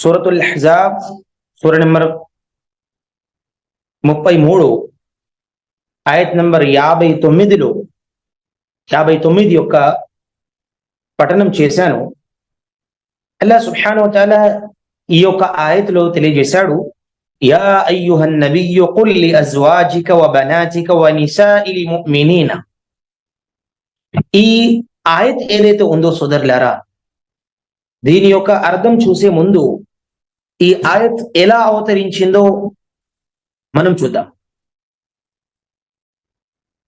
సూరతుల్ హజాబ్ సూర number ముప్పై మూడు ఆయత్ నెంబర్ యాభై తొమ్మిదిలో యాభై తొమ్మిది యొక్క పఠనం చేశాను. అల్లా సుహాను తాల ఈ యొక్క ఆయతలో తెలియజేశాడు యా అయ్యుహన్ నబియ్యు కుల్ లి అజ్వాజిక వ బనాతిక వ నిసాఇల్ ముഅ్మినీన. ఈ ఆయత్ ఏదైతే ఉందో సోదరులారా దీని యొక్క అర్థం చూసే ముందు ఈ ఆయత్ ఎలా అవతరించిందో మనం చూద్దాం.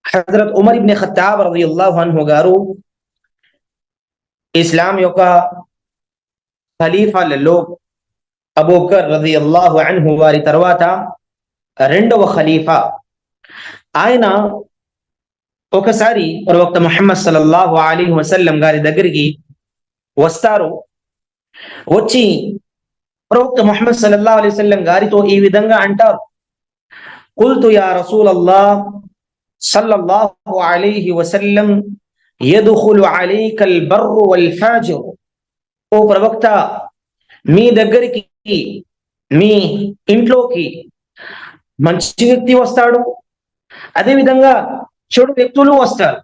హజరత్ ఉమర్ ఇబ్న్ ఖత్తాబ్ రలియల్లాహు అన్హు గారు ఇస్లాం యొక్క ఖలీఫాలలో అబూబకర్ రలియల్లాహు అన్హు వారి తర్వాత రెండవ ఖలీఫా. ఆయన ఒకసారి ప్రవక్త ముహమ్మద్ సల్లల్లాహు అలీ వసల్లం గారి దగ్గరికి వస్తారు. వచ్చి ప్రవక్త మొహమ్మద్ సల్లా అలైవల్లం గారితో ఈ విధంగా అంటారు. కుల్తు యా రసూల్ అల్లా సల్లల్లాహు అలైహి వసల్లం యదుఖులు అలైకల్ బర్రు వల్ ఫాజిర్. ఓ ప్రవక్త మీ దగ్గరికి మీ ఇంట్లోకి మంచి వ్యక్తి వస్తాడు అదే విధంగా చెడు వ్యక్తులు వస్తారు.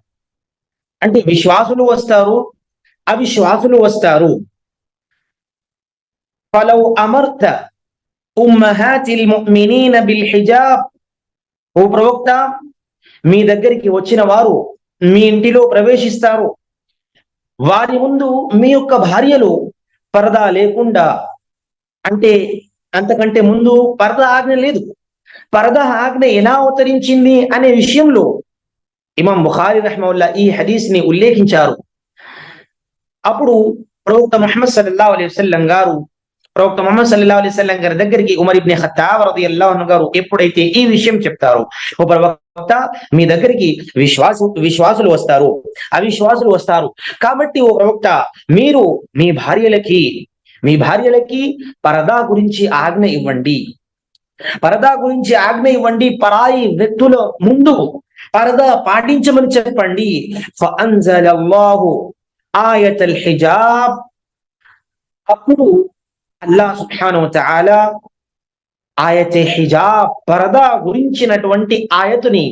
అంటే విశ్వాసులు వస్తారు అవిశ్వాసులు వస్తారు. ఫలౌ అమర్త ఉమ్మహాతిల్ ముഅ్మినీన బిల్ హిజాబ్ ఓ ప్రవక్త మీ దగ్గరికి వచ్చిన వారు మీ ఇంటిలో ప్రవేశిస్తారు. వారి ముందు మీ యొక్క భార్యలు పరదా లేకుండా అంటే అంతకంటే ముందు పరద ఆజ్ఞ లేదు. పరద ఆజ్ఞ ఎలా అవతరించింది అనే విషయంలో ఇమాం బుఖారి రహమల్లా ఈ హదీస్ని ఉల్లేఖించారు. అప్పుడు ప్రవక్త ముహమ్మద్ సల్లల్లాహు అలైవల్లం గారు ప్రవక్త మొహమ్మద్ సల్లా అలైహి వసల్లం గారి దగ్గరికి ఉమర్ ఇబ్ని ఖత్తాబ్ రదియల్లాహు గారు ఎప్పుడైతే ఈ విషయం చెప్తారో ఓ ప్రవక్త మీ దగ్గరికి విశ్వాసు విశ్వాసులు వస్తారు అవిశ్వాసులు వస్తారు. కాబట్టి ఓ ప్రవక్త మీరు మీ భార్యలకి మీ భార్యలకి పరదా గురించి ఆజ్ఞ ఇవ్వండి. పరదా గురించి ఆజ్ఞ ఇవ్వండి. పరాయి వ్యక్తుల ముందు పరదా పాటించమని చెప్పండి. ఆయతల్ హిజాబ్. అప్పుడు అల్లా సుబ్హానహు వ ఆయతే హిజాబ్ పరదా గురించినటువంటి ఆయతుని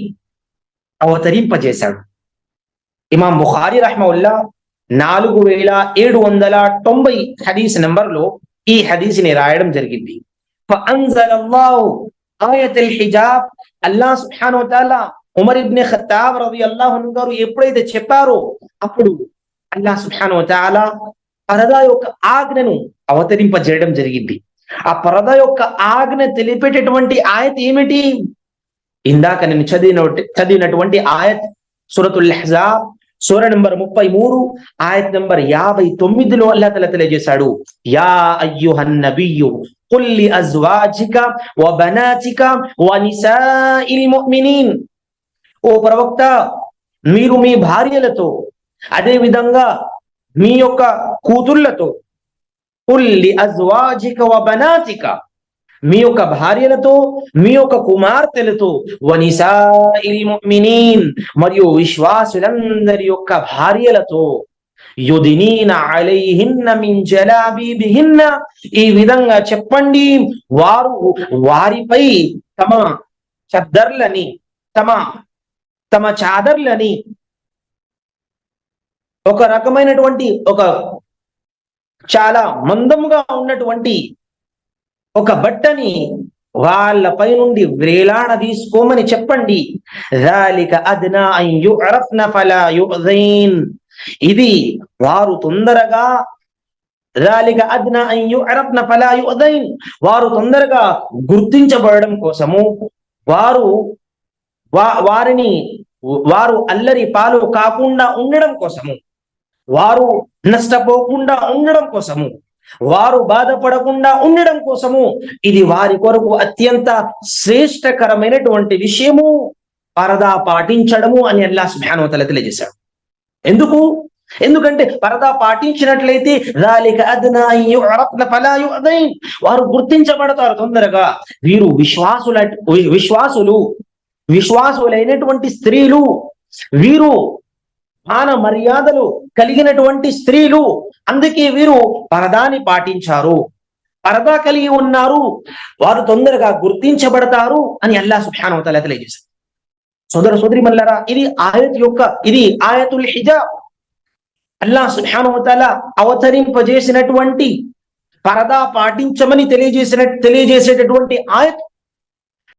అవతరింపజేశాడు. ఇమాం బుఖారి రహమవుల్లా నాలుగు వేల ఏడు వందల తొంభై హదీస్ నెంబర్లో ఈ హదీస్ని రాయడం జరిగింది. హిజాబ్. అల్లా సుబ్హానహు ఉమర్ ఇబ్న్ ఖత్తాబ్ రలియల్లాహు అన్హు గారు ఎప్పుడైతే చెప్పారో అప్పుడు అల్లా సుబ్హానహు వ పరదా యొక్క ఆజ్ఞను అవతరింపజేయడం జరిగింది. ఆ పరద యొక్క ఆజ్ఞ తెలిపేటటువంటి ఆయత్ ఏమిటి? ఇందాక నేను చదివిన చదివినటువంటి ఆయత్ సురతుల్ లెహజా సూర నంబర్ ముప్పై మూడు ఆయత్ నంబర్ యాభై తొమ్మిదిలో అల్లా తల తెలియజేశాడు. యా అయ్యుహన్ నబియు కుల్లి అజ్వాజిక వ బనాతిక వ ఓ ప్రవక్త మీరు మీ భార్యలతో అదే విధంగా మీ యొక్క కూతుళ్ళతో. ఉల్లి అజ్వాజిక వ బనాతిక. మీ యొక్క భార్యలతో మీ యొక్క కుమార్తెలతో. వనిసాయిల్ మరియు విశ్వాసులందరి యొక్క భార్యలతో. యుదినీన అలైహిన్న మిన్ జలాబీబిహిన్న. ఈ విధంగా చెప్పండి. వారు వారిపై తమ చద్దర్లని తమ తమ చాదర్లని ఒక రకమైనటువంటి ఒక చాలా మందముగా ఉన్నటువంటి ఒక బట్టని వాళ్ళపై నుండి వ్రేలాడ తీసుకోమని చెప్పండి. ఇది వారు తొందరగా అద్నా ఫలా అదైన్ వారు తొందరగా గుర్తించబడడం కోసము వారు వారిని వారు అల్లరి పాలు కాకుండా ఉండడం కోసము వారు నష్టపోకుండా ఉండడం కోసము వారు బాధపడకుండా ఉండడం కోసము. ఇది వారి కొరకు అత్యంత శ్రేష్టకరమైనటువంటి విషయము. పరదా పాటించడము అని అల్లా సుభానవతల తెలియజేశాడు. ఎందుకు? ఎందుకంటే పరదా పాటించినట్లయితే వారు గుర్తించబడతారు తొందరగా. వీరు విశ్వాసుల విశ్వాసులు విశ్వాసులైనటువంటి స్త్రీలు వీరు మాన మర్యాదలు కలిగినటువంటి స్త్రీలు. అందుకే వీరు పరదాని పాటించారు. పరదా కలిగి ఉన్నారు. వారు తొందరగా గుర్తించబడతారు అని అల్లా సుబ్హానహు తెలియజేశారు. సోదర సోదరి మల్లరా ఇది ఆయత్ యొక్క ఇది ఆయతుల్ హిజాబ్. అల్లా సుబ్హానహు అవతరింపజేసినటువంటి పరదా పాటించమని తెలియజేసిన తెలియజేసేటటువంటి ఆయత్